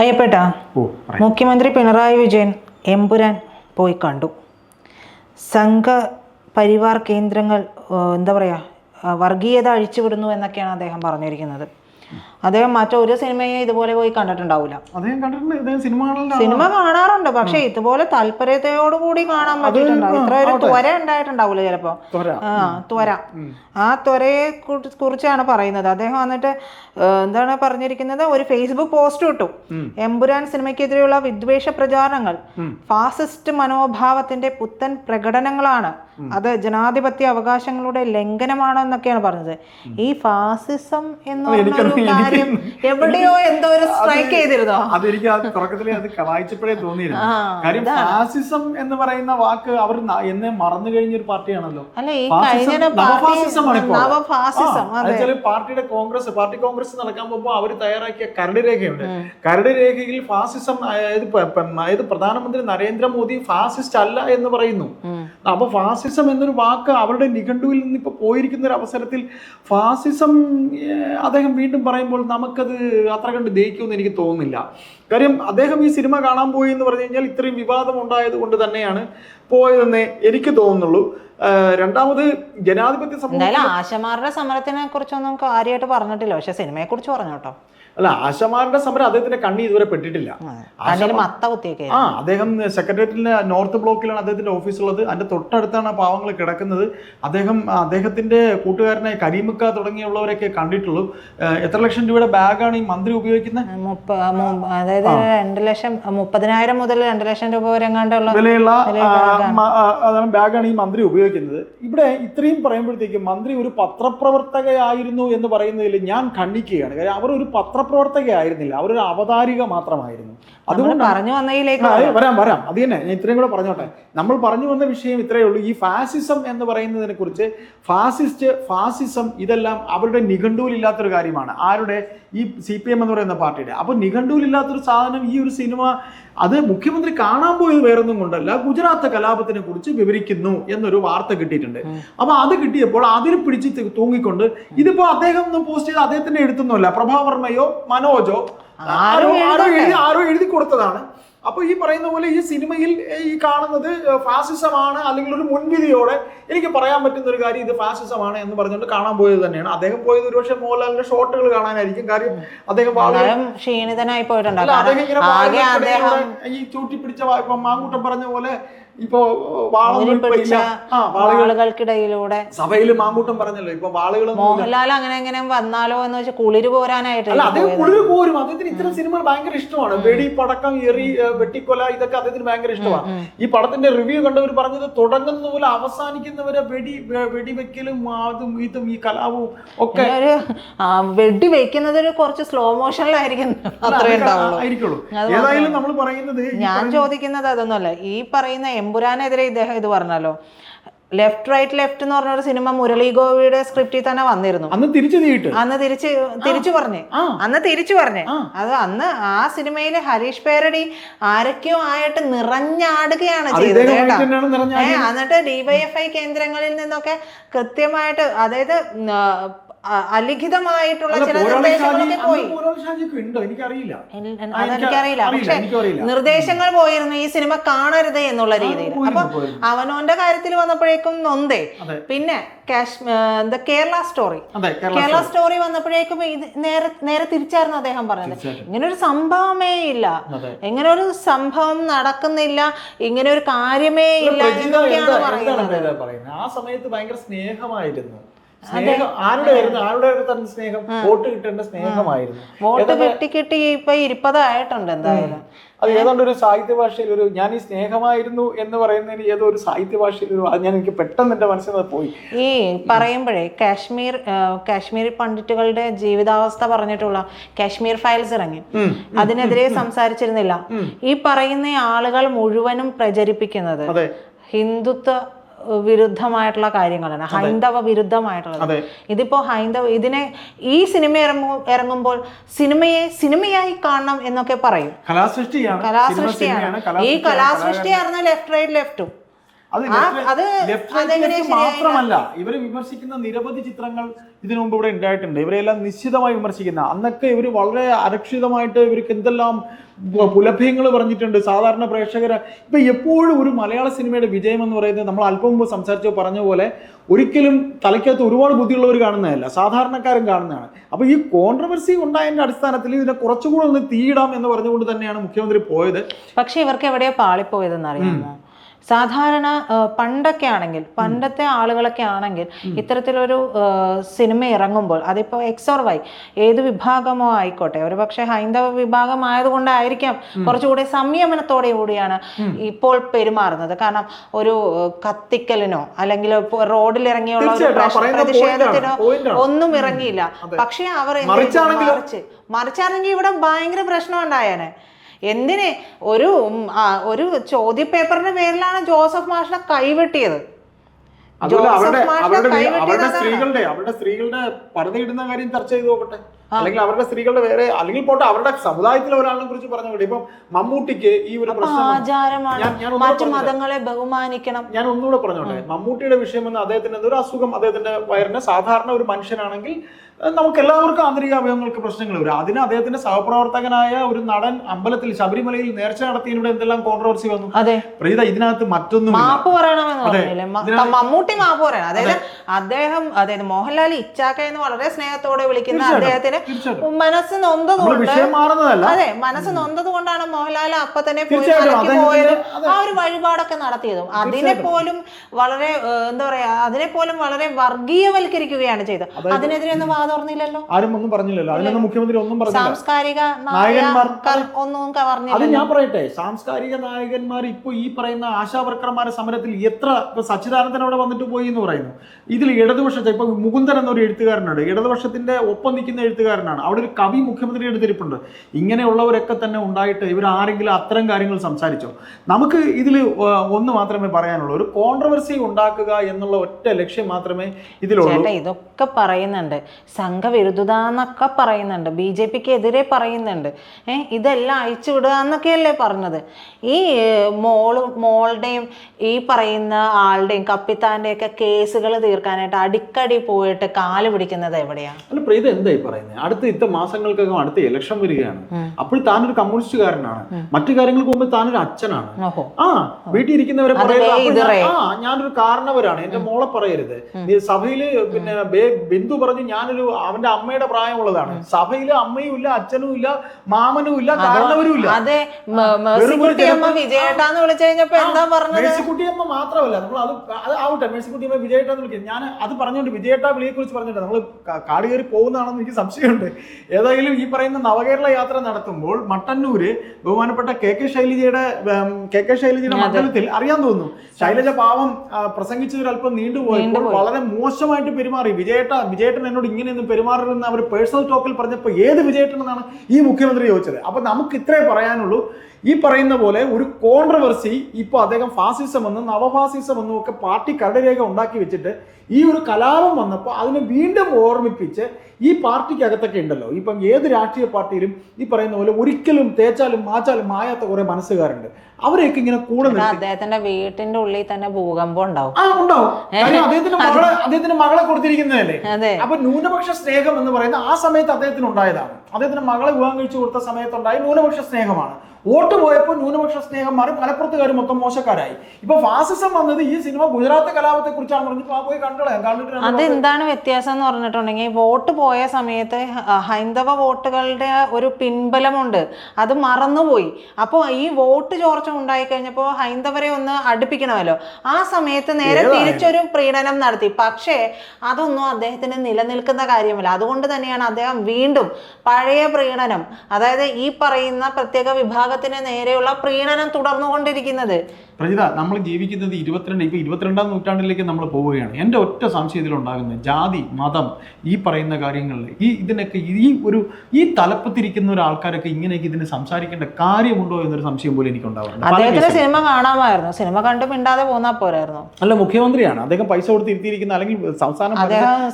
അയ്യപ്പേട്ടാ മുഖ്യമന്ത്രി പിണറായി വിജയൻ എമ്പുരാൻ പോയി കണ്ടു. സംഘ പരിവാർ കേന്ദ്രങ്ങൾ എന്താ പറയുക വർഗീയത അഴിച്ചുവിടുന്നു എന്നൊക്കെയാണ് അദ്ദേഹം പറഞ്ഞിരിക്കുന്നത്. അദ്ദേഹം മറ്റൊരു സിനിമയെ ഇതുപോലെ പോയി കണ്ടിട്ടുണ്ടാവില്ല അദ്ദേഹം കണ്ടിട്ടുണ്ട്. ഇദ്ദേഹം സിനിമ കാണാറുണ്ട്. പക്ഷെ ഇതുപോലെ താല്പര്യത്തോടുകൂടി കാണാൻ പറ്റിയിട്ടുണ്ടാവും ഇത്ര ഒരു ത്വര ഉണ്ടായിട്ടുണ്ടാവില്ല ചിലപ്പോ. ആ ത്വര. ആ ത്വരയെ കുറിച്ചാണ് പറയുന്നത്. അദ്ദേഹം വന്നിട്ട് എന്താണ് പറഞ്ഞിരിക്കുന്നത്? ഒരു ഫേസ്ബുക്ക് പോസ്റ്റ് ഇട്ടു. എമ്പുരാൻ സിനിമയ്ക്കെതിരെയുള്ള വിദ്വേഷ പ്രചാരണങ്ങൾ ഫാസിസ്റ്റ് മനോഭാവത്തിന്റെ പുത്തൻ പ്രകടനങ്ങളാണ്. അത് ജനാധിപത്യ അവകാശങ്ങളുടെ ലംഘനമാണ് എന്നൊക്കെയാണ് പറഞ്ഞത് ഈ ഫാസിസം എന്ന് പറഞ്ഞ കാര്യം എവിടെയോ എന്തോ ഒരു സ്ട്രൈക്ക് ചെയ്തിരുന്നോ? അതെനിക്ക് ആ തുടക്കത്തിൽ അത് വായിച്ചപ്പോഴേ തോന്നിയിരുന്നു. കാര്യം ഫാസിസം എന്ന് പറയുന്ന വാക്ക് അവർ എന്നെ മറന്നു കഴിഞ്ഞ ഒരു പാർട്ടിയാണല്ലോ നവഫാസിസമാണ് പാർട്ടിയുടെ കോൺഗ്രസ് പാർട്ടി കോൺഗ്രസ് നടക്കാൻ പോകുമ്പോൾ അവർ തയ്യാറാക്കിയ കരട് രേഖയുണ്ട്. കരട് രേഖയിൽ ഫാസിസം അതായത് പ്രധാനമന്ത്രി നരേന്ദ്രമോദി ഫാസിസ്റ്റ് അല്ല എന്ന് പറയുന്നു. അപ്പൊ ഫാസിസം എന്നൊരു വാക്ക് അവരുടെ നിഘണ്ടുവിൽ നിന്ന് ഇപ്പോൾ പോയിരിക്കുന്ന ഒരു അവസരത്തിൽ ഫാസിസം അദ്ദേഹം വീണ്ടും പറയുമ്പോൾ നമുക്കത് അത്ര കണ്ട് ദയിക്കുമെന്ന് എനിക്ക് തോന്നുന്നില്ല. കാര്യം അദ്ദേഹം ഈ സിനിമ കാണാൻ പോയി എന്ന് പറഞ്ഞു കഴിഞ്ഞാൽ ഇത്രയും വിവാദം ഉണ്ടായത് കൊണ്ട് തന്നെയാണ് പോയതെന്നേ എനിക്ക് തോന്നുന്നുള്ളൂ. രണ്ടാമത് ജനാധിപത്യ സമൂഹം ആശമാരുടെ സമരത്തിനെ കുറിച്ചൊന്നും കാര്യമായിട്ട് പറഞ്ഞിട്ടില്ല. പക്ഷെ സിനിമയെ കുറിച്ച് പറഞ്ഞു കേട്ടോ. അല്ല ആശമാരുടെ സമരം അദ്ദേഹത്തിന്റെ കണ്ണി ഇതുവരെ പെട്ടിട്ടില്ല. ആ അദ്ദേഹം സെക്രട്ടേറിയറ്റിലെ നോർത്ത് ബ്ലോക്കിലാണ് അദ്ദേഹത്തിന്റെ ഓഫീസ് ഉള്ളത്. അതിന്റെ തൊട്ടടുത്താണ് ആ പാവങ്ങൾ കിടക്കുന്നത്. അദ്ദേഹം അദ്ദേഹത്തിന്റെ കൂട്ടുകാരനെ കരീമുക്ക തുടങ്ങിയുള്ളവരൊക്കെ കണ്ടിട്ടുള്ളൂ. എത്ര ലക്ഷം രൂപയുടെ ബാഗാണ് ഈ മന്ത്രി ഉപയോഗിക്കുന്നത്? അതായത് രണ്ട് ലക്ഷം മുപ്പതിനായിരം മുതൽ രണ്ട് ലക്ഷം രൂപ വരെ വിലയുള്ള ബാഗാണ് ഈ മന്ത്രി ഉപയോഗിക്കുന്നത്. ഇവിടെ ഇത്രയും പറയുമ്പോഴത്തേക്കും മന്ത്രി ഒരു പത്രപ്രവർത്തകയായിരുന്നു എന്ന് പറയുന്നതിൽ ഞാൻ ഖണ്ഡിക്കുകയാണ്. കാര്യം അവർ ഒരു പത്രപ്രവർത്തകയായിരുന്നില്ല. അവരൊരു അവതാരിക മാത്രമായിരുന്നു. അതുകൊണ്ട് പറഞ്ഞു വന്നതിലേക്ക് വരാം. വരാം അത് തന്നെ. ഞാൻ ഇത്രയും കൂടെ പറഞ്ഞോട്ടെ. നമ്മൾ പറഞ്ഞു വന്ന വിഷയം ഇത്രയേ ഉള്ളൂ. ഈ ഫാസിസം എന്ന് പറയുന്നതിനെ കുറിച്ച് ഫാസിസ്റ്റ് ഫാസിസം ഇതെല്ലാം അവരുടെ നിഘണ്ടുവിലില്ലാത്തൊരു കാര്യമാണ്. ആരുടെ? ഈ സി പി എം എന്ന് പറയുന്ന പാർട്ടിയുടെ. അപ്പോൾ നിഘണ്ടുവിലില്ലാത്തൊരു സാധനം ഈ ഒരു സിനിമ അത് മുഖ്യമന്ത്രി കാണാൻ പോയത് വേറൊന്നും കൊണ്ടല്ല ഗുജറാത്ത് കലാപത്തിനെ കുറിച്ച് വിവരിക്കുന്നു എന്നൊരു വാർത്ത കിട്ടിയിട്ടുണ്ട്. അപ്പൊ അത് കിട്ടിയപ്പോൾ അതിൽ പിടിച്ച് തൂങ്ങിക്കൊണ്ട് ഇതിപ്പോ അദ്ദേഹം ഒന്നും പോസ്റ്റ് ചെയ്ത് അദ്ദേഹത്തിന്റെ എടുത്തൊന്നുമല്ല പ്രഭാവർമ്മയോ മനോജോ ആരോ ആരോ എഴുതി ആരോ എഴുതി കൊടുത്തതാണ്. അപ്പൊ ഈ പറയുന്ന പോലെ ഈ സിനിമയിൽ ഈ കാണുന്നത് ഫാസിസമാണ് അല്ലെങ്കിൽ ഒരു മുൻവിധിയോടെ എനിക്ക് പറയാൻ പറ്റുന്ന ഒരു കാര്യം ഇത് ഫാസിസമാണ് എന്ന് പറഞ്ഞുകൊണ്ട് കാണാൻ പോയത് തന്നെയാണ്. അദ്ദേഹം പോയത് ഒരുപക്ഷെ മോഹൻലാലിന്റെ ഷോട്ടുകൾ കാണാനായിരിക്കും. കാര്യം അദ്ദേഹം ക്ഷീണിതനായി പോയിട്ടുണ്ട്. അദ്ദേഹം ഇങ്ങനെ ഈ ചൂട്ടി പിടിച്ച വാ- ഇപ്പൊ മാങ്കൂട്ടം പറഞ്ഞ പോലെ ഇപ്പോ വാളുകൾക്കിടയിലൂടെ സഭയിൽ മാങ്കൂട്ടം പറഞ്ഞല്ലോ. ഇപ്പൊ വാളുകൾ മോഹൻലാൽ അങ്ങനെ എങ്ങനെ വന്നാലോ എന്ന് വെച്ചാൽ കുളിര് പോരാനായിട്ട് അദ്ദേഹം കുളിർ പോരും. അദ്ദേഹത്തിന് ഇത്തരം സിനിമകൾ ഭയങ്കര ഇഷ്ടമാണ്. വെടി പടക്കം എറി വെട്ടിക്കൊല ഇതൊക്കെ അദ്ദേഹത്തിന് ഭയങ്കര ഇഷ്ടമാണ് ഈ പടത്തിന്റെ റിവ്യൂ കണ്ടവർ പറഞ്ഞത് തുടങ്ങുന്ന പോലെ അവസാനിക്കുന്നവരെ വെടി വെടിവെക്കലും അതും ഇതും ഈ കലാപവും ഒക്കെ വെടി വെക്കുന്നതിന് കുറച്ച് സ്ലോ മോഷനിലായിരിക്കും ആയിരിക്കുള്ളൂ. ഏതായാലും നമ്മൾ പറയുന്നത് ഞാൻ ചോദിക്കുന്നത് അതൊന്നുമല്ല. ഈ പറയുന്ന എമ്പുരാനെതിരെ ഇദ്ദേഹം ഇത് പറഞ്ഞല്ലോ. ലെഫ്റ്റ് റൈറ്റ് ലെഫ്റ്റ് എന്ന് പറഞ്ഞൊരു സിനിമ മുരളി ഗോപിയുടെ സ്ക്രിപ്റ്റിൽ തന്നെ വന്നിരുന്നു. അന്ന് തിരിച്ചു അന്ന് തിരിച്ച് തിരിച്ചു പറഞ്ഞേ. അന്ന് തിരിച്ചു പറഞ്ഞേ. അത് അന്ന് ആ സിനിമയിൽ ഹരീഷ് പേരടി ആരൊക്കെയോ ആയിട്ട് നിറഞ്ഞാടുകയാണ് ചെയ്തത് കേട്ടോ. എന്നിട്ട് ഡിവൈഎഫ്ഐ കേന്ദ്രങ്ങളിൽ നിന്നൊക്കെ കൃത്യമായിട്ട് അതായത് അലിഖിതമായിട്ടുള്ള ചില നിർദ്ദേശങ്ങളൊക്കെ പോയി. എനിക്കറിയില്ല. പക്ഷെ നിർദ്ദേശങ്ങൾ പോയിരുന്നു ഈ സിനിമ കാണരുത് എന്നുള്ള രീതിയിൽ. അപ്പൊ അവനോന്റെ കാര്യത്തിൽ വന്നപ്പോഴേക്കും നൊന്തേ. പിന്നെ കേരള സ്റ്റോറി. കേരള സ്റ്റോറി. വന്നപ്പോഴേക്കും ഇത് നേരെ നേരെ തിരിച്ചായിരുന്നു അദ്ദേഹം പറഞ്ഞത്. ഇങ്ങനെ ഒരു സംഭവമേ ഇല്ല. ഇങ്ങനെ ഒരു സംഭവം നടക്കുന്നില്ല. ഇങ്ങനെ ഒരു കാര്യമേ ഇല്ല എന്നൊക്കെയാണ് പറയുന്നത്? ആ സമയത്ത് ഭയങ്കര സ്നേഹമായിരുന്നു. സ്നേഹം ആരുടെ ആയിരുന്നു ആരുടെ സ്നേഹം. വോട്ട് കിട്ടേണ്ട സ്നേഹമായിരുന്നു. വോട്ട് കിട്ടി കിട്ടി ഇപ്പൊ ഇരുപതായിട്ടുണ്ട് എന്തായാലും. അത് ഏതാണ്ട് ഒരു സാഹിത്യ ഭാഷയിൽ ഒരു ഞാൻ ഈ സ്നേഹമായിരുന്നു എന്ന് പറയുന്നതിന് ഏതോ ഒരു സാഹിത്യ ഭാഷയിൽ ഒരു അത് ഞാൻ എനിക്ക് പെട്ടെന്ന് എന്റെ മനസ്സിൽ നിന്ന് പോയി. ഈ പറയുമ്പോഴേ കാശ്മീർ ആ, കാശ്മീർ പണ്ഡിറ്റുകളുടെ ജീവിതാവസ്ഥ പറഞ്ഞിട്ടുള്ള കാശ്മീർ ഫയൽസ് ഇറങ്ങി. അതിനെതിരെ സംസാരിച്ചിരുന്നില്ല. ഈ പറയുന്ന ആളുകൾ മുഴുവനും പ്രചരിപ്പിക്കുന്നത് ഹിന്ദുത്വ വിരുദ്ധമായിട്ടുള്ള കാര്യങ്ങളാണ്. ഹൈന്ദവ വിരുദ്ധമായിട്ടുള്ളത്. ഇതിപ്പോ ഹൈന്ദവ ഇതിനെ ഈ സിനിമ ഇറങ്ങു ഇറങ്ങുമ്പോൾ സിനിമയെ സിനിമയായി കാണണം എന്നൊക്കെ പറയും. കലാസൃഷ്ടിയാണ്. കലാസൃഷ്ടിയാണ്. ഈ കലാസൃഷ്ടി ആയിരുന്നു ലെഫ്റ്റ് റൈറ്റ് ലെഫ്റ്റും. അത് മാത്രമല്ല ഇവരെ വിമർശിക്കുന്ന നിരവധി ചിത്രങ്ങൾ ഇതിനു മുമ്പ് ഇവിടെ ഉണ്ടായിട്ടുണ്ട്. ഇവരെല്ലാം നിശ്ചിതമായി വിമർശിക്കുന്ന അന്നൊക്കെ ഇവർ വളരെ അരക്ഷിതമായിട്ട് ഇവർക്ക് എന്തെല്ലാം പുലഭ്യങ്ങൾ പറഞ്ഞിട്ടുണ്ട്. സാധാരണ പ്രേക്ഷകർ ഇപ്പൊ എപ്പോഴും ഒരു മലയാള സിനിമയുടെ വിജയം എന്ന് പറയുന്നത് നമ്മൾ അല്പം മുമ്പ് സംസാരിച്ചോ പറഞ്ഞ പോലെ ഒരിക്കലും തലയ്ക്കകത്ത് ഒരുപാട് ബുദ്ധിയുള്ളവർ കാണുന്നതല്ല. സാധാരണക്കാരും കാണുന്നതാണ്. അപ്പൊ ഈ കോൺട്രവേഴ്സി ഉണ്ടായതിന്റെ അടിസ്ഥാനത്തിൽ ഇതിനെ കുറച്ചുകൂടെ ഒന്ന് തീയിടാം എന്ന് പറഞ്ഞുകൊണ്ട് തന്നെയാണ് മുഖ്യമന്ത്രി പോയത്. പക്ഷെ ഇവർക്ക് എവിടെയാ പാളിപ്പോയതെന്ന് അറിയാമോ? സാധാരണ പണ്ടൊക്കെ ആണെങ്കിൽ പണ്ടത്തെ ആളുകളൊക്കെ ആണെങ്കിൽ ഇത്തരത്തിലൊരു സിനിമ ഇറങ്ങുമ്പോൾ അതിപ്പോ എക്സ് ഓർ വൈ ഏത് വിഭാഗമോ ആയിക്കോട്ടെ ഒരു പക്ഷേ ഹൈന്ദവ വിഭാഗം ആയതുകൊണ്ടായിരിക്കാം കുറച്ചുകൂടെ സംയമനത്തോടെ കൂടിയാണ് ഇപ്പോൾ പെരുമാറുന്നത്. കാരണം ഒരു കത്തിക്കലിനോ അല്ലെങ്കിൽ റോഡിൽ ഇറങ്ങിയുള്ള ഒരു പ്രതിഷേധത്തിനോ ഒന്നും ഇറങ്ങിയില്ല. പക്ഷെ അവർ മറിച്ചാണെങ്കിൽ ഇവിടെ ഭയങ്കര പ്രശ്നം ഉണ്ടായേനെ. എന്തിന് ഒരു ഒരു ചോദ്യപേപ്പറിന്റെ പേരിലാണ് ജോസഫ് മാഷിനെ കൈവെട്ടിയത്? അവരുടെ സ്ത്രീകളുടെ അവരുടെ സ്ത്രീകളുടെ പർദ്ദയിടുന്ന കാര്യം ചർച്ച ചെയ്ത് നോക്കട്ടെ. അല്ലെങ്കിൽ അവരുടെ സ്ത്രീകളുടെ വേറെ അല്ലെങ്കിൽ പോട്ടെ അവരുടെ സമുദായത്തിലെ ഒരാളിനെ കുറിച്ച് പറഞ്ഞു കൂടി ഇപ്പം മമ്മൂട്ടിക്ക് ഈ ഒരു പ്രശ്നം മതങ്ങളെ ബഹുമാനിക്കണം. ഞാൻ ഒന്നുകൂടെ പറഞ്ഞോട്ടെ. മമ്മൂട്ടിയുടെ വിഷയം എന്ന് അദ്ദേഹത്തിന് എന്തൊരു അസുഖം അദ്ദേഹത്തിന്റെ വയറിന്? സാധാരണ ഒരു മനുഷ്യനാണെങ്കിൽ നമുക്ക് എല്ലാവർക്കും ആന്തരിക അവയവങ്ങൾക്ക് പ്രശ്നങ്ങൾ വരും. അതിന് അദ്ദേഹത്തിന്റെ സഹപ്രവർത്തകനായ ഒരു നടൻ അമ്പലത്തിൽ ശബരിമലയിൽ നേർച്ച നടത്തിയതിനോട് എന്തെല്ലാം കോൺട്രവേഴ്സി വന്നു? അതെ. പ്രീത ഇതിനകത്ത് മറ്റൊന്നും മാപ്പ് പറയണമെന്ന് മമ്മൂട്ടി മാപ്പ് പറയണം. അതായത് അദ്ദേഹം അതായത് മോഹൻലാൽ ഇച്ചാക്ക എന്ന് വളരെ സ്നേഹത്തോടെ വിളിക്കുന്ന അദ്ദേഹത്തിന് മനസ്സ് നൊന്തതുകൊണ്ട് അതെ മനസ്സ് നൊന്തത് കൊണ്ടാണ് മോഹൻലാൽ അപ്പൊ തന്നെ പോയതും. ആ ഒരു വഴിപാടൊക്കെ നടത്തിയതും. അതിനെ പോലും വളരെ എന്താ പറയാ അതിനെ പോലും വളരെ വർഗീയവൽക്കരിക്കുകയാണ് ചെയ്തത്. അതിനെതിരെ ഒന്നും വാതോർന്നില്ലല്ലോ ആരും ഒന്നും പറഞ്ഞില്ലല്ലോ. അതിനൊന്നും മുഖ്യമന്ത്രി ഒന്നും പറഞ്ഞില്ല. സാംസ്കാരിക നായകന്മാർ, ഒന്നും അത് ഞാൻ പറയട്ടെ. സാംസ്കാരിക നായകന്മാർ ഇപ്പൊ ഈ പറയുന്ന ആശാവർക്കർമാരുടെ സമരത്തിൽ എത്ര ഇപ്പൊ സച്ചിദാനന്ദൻ അവിടെ വന്നിട്ട് പോയി എന്ന് പറയുന്നു. ഇതിൽ ഇടതുപക്ഷത്തെ ഇപ്പൊ മുകുന്ദൻ എന്നൊരു എഴുത്തുകാരനുണ്ട്. ഇടതുപക്ഷത്തിന്റെ ഒപ്പം നിൽക്കുന്ന എഴുത്തുകാരനാണ്. അവിടെ ഒരു കവി മുഖ്യമന്ത്രി എടുത്തിരിപ്പുണ്ട് ഇങ്ങനെയുള്ളവരൊക്കെ തന്നെ ഉണ്ടായിട്ട് ഇവർ ആരെങ്കിലും അത്തരം കാര്യങ്ങൾ സംസാരിച്ചോ? നമുക്ക് ഇതിൽ ഒന്ന് മാത്രമേ പറയാനുള്ളൂ. ഒരു കോൺട്രവേഴ്സി ഉണ്ടാക്കുക എന്നുള്ള ഒറ്റ ലക്ഷ്യം മാത്രമേ ഇതിലുള്ളൂ. ഇതൊക്കെ പറയുന്നുണ്ട്. സംഘവിരുദ്ധത എന്നൊക്കെ പറയുന്നുണ്ട്. ബി ജെ പിക്ക് എതിരെ പറയുന്നുണ്ട്. ഏ ഇതെല്ലാം അയച്ചു വിടുക എന്നൊക്കെയല്ലേ പറഞ്ഞത്. ഈ മോൾ മോളും മോളുടെയും ഈ പറയുന്ന ആളുടെയും കപ്പിത്താന്റെയൊക്കെ കേസുകൾ തീർക്കാനായിട്ട് അടിക്കടി പോയിട്ട് കാൽ പിടിക്കുന്നത് എവിടെയാണ് അല്ല പ്രീത എന്തായി പറയുന്നത് അടുത്ത ഇത്ത മാസങ്ങൾക്കകം അടുത്ത ഇലക്ഷൻ വരികയാണ്. അപ്പോൾ താനൊരു കമ്മ്യൂണിസ്റ്റുകാരനാണ് മറ്റു കാര്യങ്ങൾക്ക് മുമ്പ് താനൊരു അച്ഛനാണ്. ആ വീട്ടിൽ ഇരിക്കുന്നവരെ. ആ ഞാനൊരു കാരണവരാണ്. എന്റെ മോളെ പറയരുത്. നീ സഭയിൽ പിന്നെ ബിന്ദു പറഞ്ഞു ഞാനൊരു അവന്റെ അമ്മയുടെ പ്രായമുള്ളതാണ്. സഭയിൽ അമ്മയും ഇല്ല അച്ഛനും ഇല്ല മാമനും ഇല്ല കാരണവരും ഇല്ല. അതെ വിജയേട്ടാന്ന് വിളിച്ചു കഴിഞ്ഞപ്പോ എന്താ പറഞ്ഞത്? മേഴ്സിക്കുട്ടിയമ്മ മാത്രമല്ല നമ്മൾ അത് അത് ആവട്ടെ മേഴ്സിക്കുട്ടിയമ്മ വിജയേട്ടാന്ന് വിളിക്കുന്നത് ഞാൻ അത് പറഞ്ഞുകൊണ്ട് വിജയേട്ട വിളിയെ കുറിച്ച് പറഞ്ഞിട്ട് നമ്മൾ കാട് കയറി പോകുന്നതാണെന്ന് എനിക്ക് സംശയമുണ്ട്. ഏതായാലും ഈ പറയുന്ന നവകേരള യാത്ര നടത്തുമ്പോൾ മട്ടന്നൂര് ബഹുമാനപ്പെട്ട കെ കെ ശൈലജയുടെ കെ കെ ശൈലജയുടെ മണ്ഡലത്തിൽ അറിയാൻ തോന്നുന്നു. ശൈലജ പാവം പ്രസംഗിച്ചതിൽ അല്പം നീണ്ടുപോയപ്പോൾ വളരെ മോശമായിട്ട് പെരുമാറി. വിജയേട്ട വിജയേട്ടൻ എന്നോട് ഇങ്ങനെയൊന്നും പെരുമാറണമെന്ന് അവർ പേഴ്സണൽ ടോക്കിൽ പറഞ്ഞപ്പോൾ ഏത് വിജയേട്ടൻ ഈ മുഖ്യമന്ത്രി ചോദിച്ചത്? അപ്പം നമുക്ക് ഇത്രേ പറയാനുള്ളൂ. ഈ പറയുന്ന പോലെ ഒരു കോൺട്രവേഴ്സി ഇപ്പോൾ അദ്ദേഹം ഫാസിസം എന്നും നവഫാസിസം എന്നും ഒക്കെ പാർട്ടി കരടരേഖ ഉണ്ടാക്കി വെച്ചിട്ട് ഈ ഒരു കലാപം വന്നപ്പോൾ അതിനെ വീണ്ടും ഓർമ്മിപ്പിച്ച് ഈ പാർട്ടിക്കകത്തൊക്കെ ഉണ്ടല്ലോ. ഇപ്പം ഏത് രാഷ്ട്രീയ പാർട്ടിയിലും ഈ പറയുന്ന പോലെ ഒരിക്കലും തേച്ചാലും മാച്ചാലും മായാത്ത കുറെ മനസ്സുകാരുണ്ട്. അവരെയൊക്കെ ഇങ്ങനെ കൂടെ അദ്ദേഹത്തിന്റെ വീട്ടിന്റെ ഉള്ളിൽ തന്നെ ഭൂകമ്പം ഉണ്ടാവും. ആ ഉണ്ടാവും. കാര്യം അദ്ദേഹത്തിന് മകളെ അദ്ദേഹത്തിന്റെ മകളെ കൊടുത്തിരിക്കുന്നതല്ലേ? അതെ. അപ്പൊ ന്യൂനപക്ഷ സ്നേഹം എന്ന് പറയുന്നത് ആ സമയത്ത് അദ്ദേഹത്തിന് ഉണ്ടായതാണ്. അദ്ദേഹത്തിന്റെ മകളെ വിവാഹം കഴിച്ചു കൊടുത്ത സമയത്തുണ്ടായ ന്യൂനപക്ഷ സ്നേഹമാണ്. വോട്ട് പോയപ്പോൾ ന്യൂനപക്ഷ സ്നേഹം മാറി മലപ്പുറത്തുകാർ മൊത്തം മോശക്കാരായി. ഇപ്പൊ ഫാസിസം വന്നത് ഈ സിനിമ ഗുജറാത്ത് കലാപത്തെ കുറിച്ചാണ് പറഞ്ഞിട്ട് ആ പോയി കണ്ടോളാം. കണ്ടിട്ട് അതെന്താണ് വ്യത്യാസം എന്ന് പറഞ്ഞിട്ടുണ്ടെങ്കിൽ വോട്ട് പോയ സമയത്ത് ഹൈന്ദവ വോട്ടുകളുടെ ഒരു പിൻബലമുണ്ട്. അത് മറന്നുപോയി. അപ്പോൾ ഈ വോട്ട് ചോർച്ച ഉണ്ടായി കഴിഞ്ഞപ്പോൾ ഹൈന്ദവരെ ഒന്ന് അടുപ്പിക്കണമല്ലോ. ആ സമയത്ത് നേരെ. തിരിച്ചൊരു പ്രീണനം നടത്തി. പക്ഷേ അതൊന്നും അദ്ദേഹത്തിന് നിലനിൽക്കുന്ന കാര്യമല്ല. അതുകൊണ്ട് തന്നെയാണ് അദ്ദേഹം വീണ്ടും പഴയ പ്രീണനം. അതായത് ഈ പറയുന്ന പ്രത്യേക വിഭാഗത്തിന് നേരെയുള്ള പ്രീണനം തുടർന്നുകൊണ്ടിരിക്കുന്നത്. പ്രജിത നമ്മൾ ജീവിക്കുന്നത് ഇരുപത്തിരണ്ട് ഇപ്പൊ ഇരുപത്തിരണ്ടാം നൂറ്റാണ്ടിലേക്ക് നമ്മൾ പോവുകയാണ്. എന്റെ ഒറ്റ സംശയം ഇതിലുണ്ടാകുന്നത് ജാതി മതം ഈ പറയുന്ന കാര്യങ്ങളിൽ ഈ ഇതിനൊക്കെ ഈ ഒരു ഈ തലപ്പത്തിരിക്കുന്ന ഒരു ആൾക്കാരൊക്കെ ഇങ്ങനെയൊക്കെ ഇതിന് സംസാരിക്കേണ്ട കാര്യമുണ്ടോ എന്നൊരു സംശയം പോലും എനിക്ക് ഉണ്ടാവാറുണ്ട് സിനിമ കാണാമായിരുന്നു. സിനിമ കണ്ടും മിണ്ടാതെ പോന്നാ പോരായിരുന്നു. അല്ല മുഖ്യമന്ത്രിയാണ്. അദ്ദേഹം പൈസ കൊടുത്ത് ഇരുത്തിയിരിക്കുന്ന അല്ലെങ്കിൽ സംസ്ഥാനം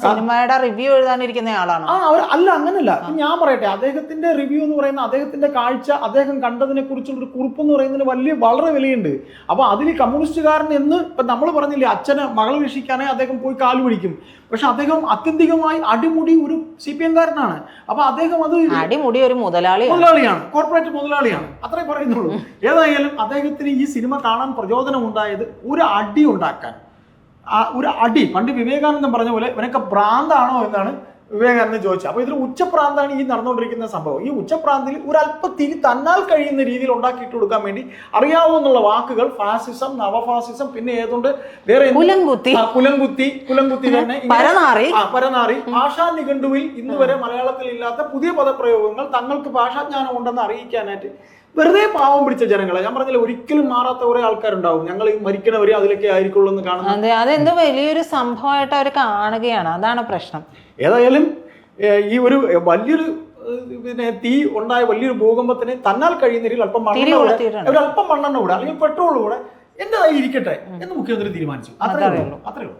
സിനിമയുടെ റിവ്യൂ എഴുതാനിരിക്കുന്ന ആളാണ്? ആ അല്ല അങ്ങനല്ല. ഞാൻ പറയട്ടെ അദ്ദേഹത്തിന്റെ റിവ്യൂ എന്ന് പറയുന്ന അദ്ദേഹത്തിന്റെ കാഴ്ച അദ്ദേഹം കണ്ടതിനെ കുറിച്ചുള്ള ഒരു കുറിപ്പ് എന്ന് പറയുന്നതിന് വലിയ വളരെ വിലയുണ്ട്. അപ്പൊ അതിന് അതിൽ കമ്മ്യൂണിസ്റ്റുകാരൻ എന്ന് ഇപ്പൊ നമ്മൾ പറഞ്ഞില്ലേ അച്ഛനെ മകൾ രക്ഷിക്കാനായി അദ്ദേഹം പോയി കാലു പിടിക്കും. പക്ഷെ അദ്ദേഹം അത്യന്തികമായി അടിമുടി ഒരു സി പി എംകാരനാണ്. അപ്പൊ അദ്ദേഹം അത് അടിമുടി ഒരു മുതലാളി മുതലാളിയാണ് കോർപ്പറേറ്റ് മുതലാളിയാണ്. അത്രേ പറയുന്നുള്ളൂ. ഏതായാലും അദ്ദേഹത്തിന് ഈ സിനിമ കാണാൻ പ്രചോദനം ഉണ്ടായത് ഒരു അടി ഉണ്ടാക്കാൻ. ഒരു അടി. പണ്ട് വിവേകാനന്ദൻ പറഞ്ഞ പോലെ ഇവനൊക്കെ ഭ്രാന്താണോ എന്നാണ് വിവേകാനന്ദൻ ചോദിച്ചു. അപ്പോൾ ഇതിൽ ഉച്ചപ്രാന്താണ് ഈ നടന്നുകൊണ്ടിരിക്കുന്ന സംഭവം. ഈ ഉച്ചപ്രാന്തിൽ ഒരല്പ തിരി തന്നാൽ കഴിയുന്ന രീതിയിൽ ഉണ്ടാക്കിയിട്ട് കൊടുക്കാൻ വേണ്ടി അറിയാവുന്നുള്ള വാക്കുകൾ ഫാസിസം നവഫാസിസം പിന്നെ ഏതുണ്ട്? വേറെ? കുലംകുത്തി. കുലംകുത്തി. കുലംകുത്തി തന്നെ. പരനാറി. പരനാറി. ഭാഷാ നിഘണ്ടുവിൽ ഇന്ന് വരെ മലയാളത്തിൽ ഇല്ലാത്ത പുതിയ പദപ്രയോഗങ്ങൾ തങ്ങൾക്ക് ഭാഷാജ്ഞാനം ഉണ്ടെന്ന് അറിയിക്കാനായിട്ട് വെറുതെ പാവം പിടിച്ച ജനങ്ങളെ. ഞാൻ പറഞ്ഞില്ല ഒരിക്കലും മാറാത്ത കുറെ ആൾക്കാരുണ്ടാവും. ഞങ്ങൾ മരിക്കണവരെ അതിലൊക്കെ ആയിരിക്കുള്ളൂ എന്ന് കാണുന്ന അതെ അതെന്തോ വലിയൊരു സംഭവമായിട്ട് അവർ കാണുകയാണ്. അതാണ് പ്രശ്നം. ഏതായാലും ഈ ഒരു വലിയൊരു പിന്നെ തീ ഉണ്ടായ വലിയൊരു ഭൂകമ്പത്തിന് തന്നാൽ കഴിയുന്ന രീതിയിൽ അല്പം മണ്ണെണ്ണ കൂടെ ഒരു അല്പം മണ്ണെണ്ണ കൂടെ അല്ലെങ്കിൽ പെട്രോൾ കൂടെ കയ്യിൽ ഇരിക്കട്ടെ എന്ന് മുഖ്യമന്ത്രി തീരുമാനിച്ചു. അത്രേ അതേ ഉള്ളൂ. അത്രേ ഉള്ളൂ.